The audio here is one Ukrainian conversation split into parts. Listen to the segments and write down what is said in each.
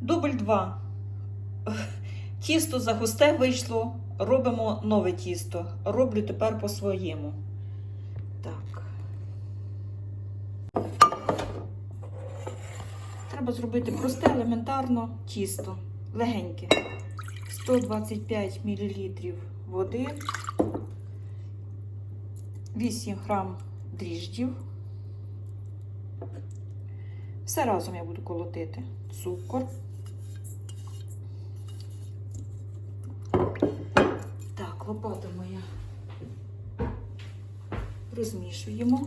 Дубль 2. Тісто загусте вийшло. Робимо нове тісто. Роблю тепер по-своєму. Так. Треба зробити просте, елементарно тісто. Легеньке. 125 мл води, 8 грам дріждів. Все разом я буду колотити. Цукор. Лопата моя. Розмішуємо.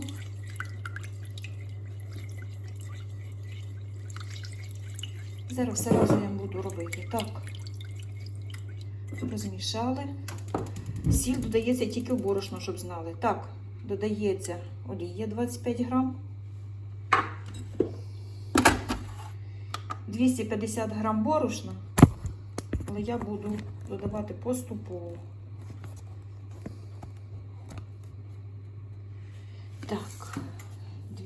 Зараз все разом я буду робити. Так. Розмішали. Сіль додається тільки в борошно, щоб знали. Так, додається олія 25 грам. 250 грам борошна, але я буду додавати поступово. Так,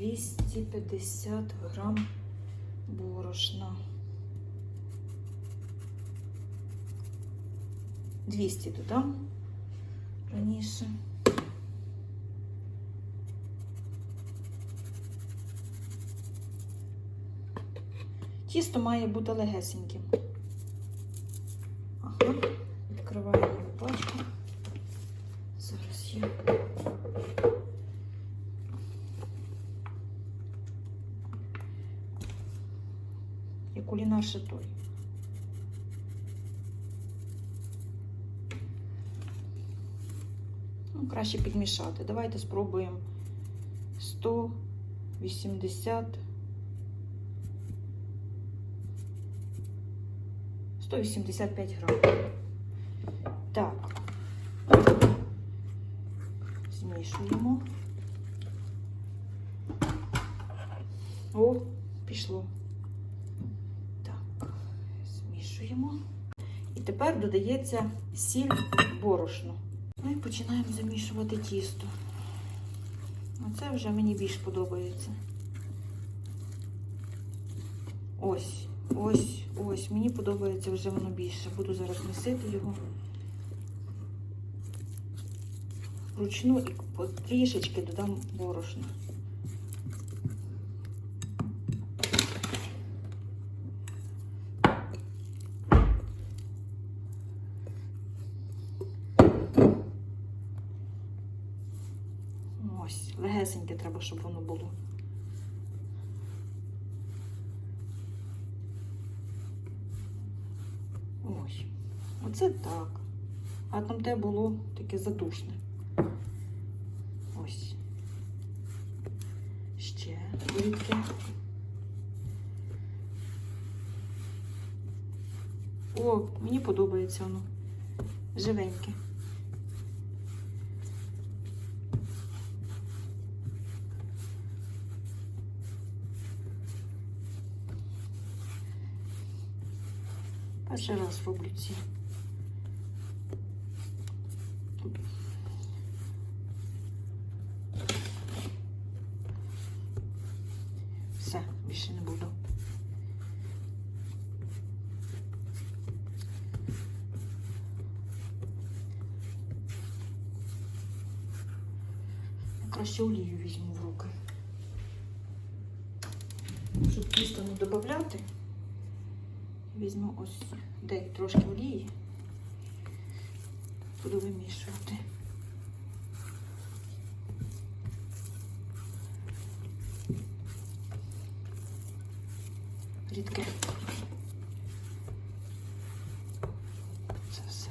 250 грам борошна. 200 додам раніше. Тісто має бути легесеньким. Ага, відкриваємо пачку. Я кулінар ще той. Ну, краще підмішати. Давайте спробуємо 180 185 грам. Так, змішуємо. О, пішло. Змішуємо. І тепер додається сіль борошно. Ну і починаємо замішувати тісто. Оце вже мені більш подобається. Ось, ось, ось. Мені подобається вже воно більше. Буду зараз місити його вручну і трішечки додам борошна. Ось, легесеньке треба, щоб воно було. Ось. Оце так. А там те було таке задушне. Ось. Ще рідке. О, мені подобається воно. Живеньке. Перший раз роблю ці. Все, більше не буду. Краще олію візьму в руки. Щоб тісто не додати. Візьму ось де трошки олії. Буду вимішувати. Рідке. Це все.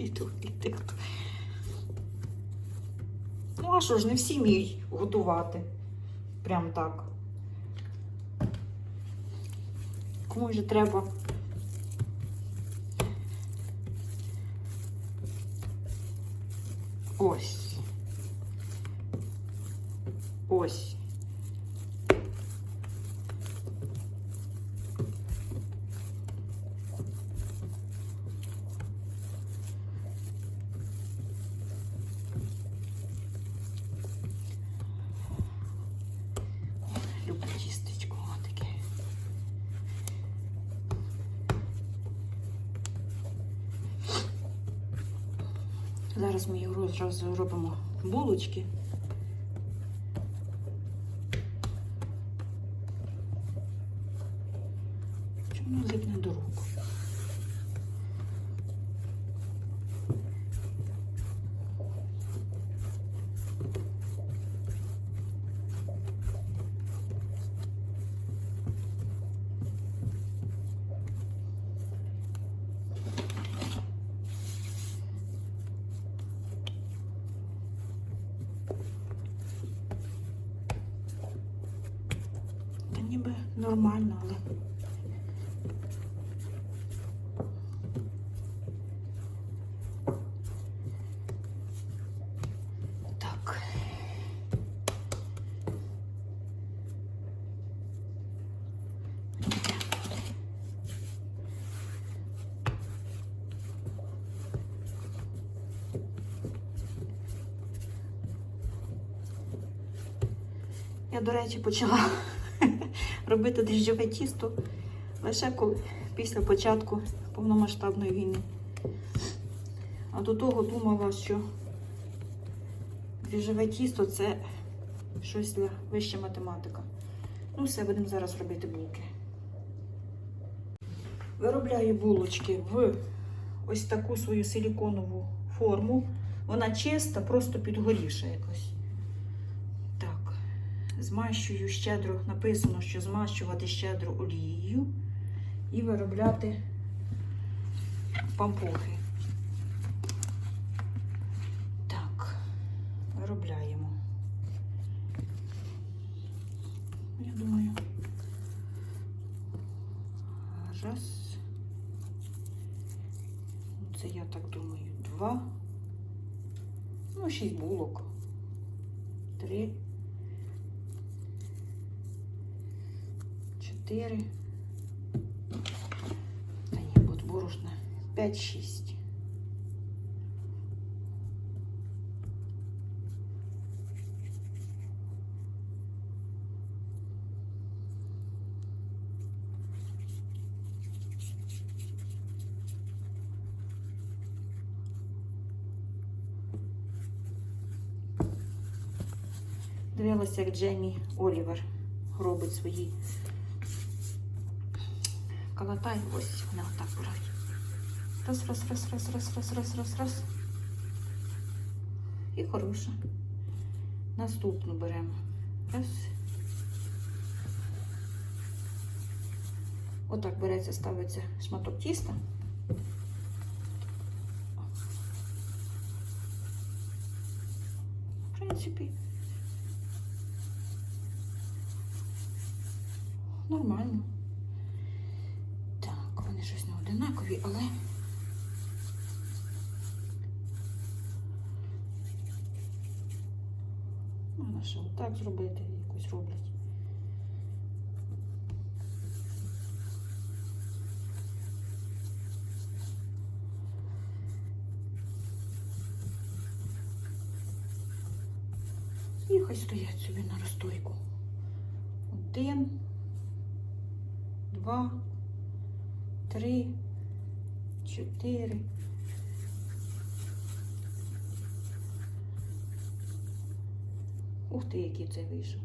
Відео. Ну, а що ж, не всі вміють готувати. Прям так. Кому вже треба. Ось. Ось. Зараз ми його зразу робимо булочки. Чому воно нормально, але. Так. Я, до речі, почала робити дріжджове тісто лише коли після початку повномасштабної війни. А до того думала, що дріжджове тісто це щось для вища математика. Ну, все, будемо зараз робити булки. Виробляю булочки в ось таку свою силіконову форму. Вона чиста, просто підгорівша якось. Змащую щедро, написано, що змащувати щедро олією і виробляти пампухи. Так, виробляємо. Я думаю. Раз. Це я так думаю. Два. Ну, шість булок. Три. 4. Да не, будет борошно. 5-6. Дивилася, як Джеймі Олівер робить свої калатай. Ось вона отак брать. Раз, раз, раз, раз, раз, раз, раз, раз, раз. І хороша. Наступну беремо. Раз. Отак береться, ставиться шматок тіста. В принципі, нормально. Так, вони щось не одинакові, але. Можна ще отак зробити, якось роблять. І хай стоять собі на розстойку. Один, два, три, чотири. Ух ти, який це вийшов.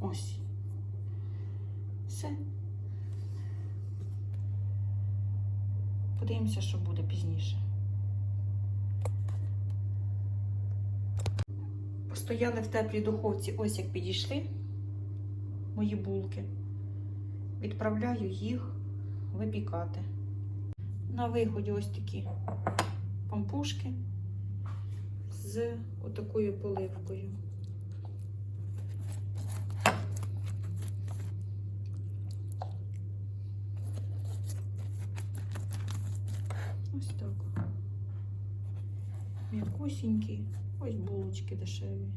Ось. Все. Подивимося, що буде пізніше. Постояли в теплій духовці, ось як підійшли мої булки. Відправляю їх випікати. На виході ось такі пампушки з отакою поливкою. Ось так. М'якусінькі. Ось булочки дешеві.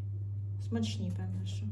Смачні, певно, що.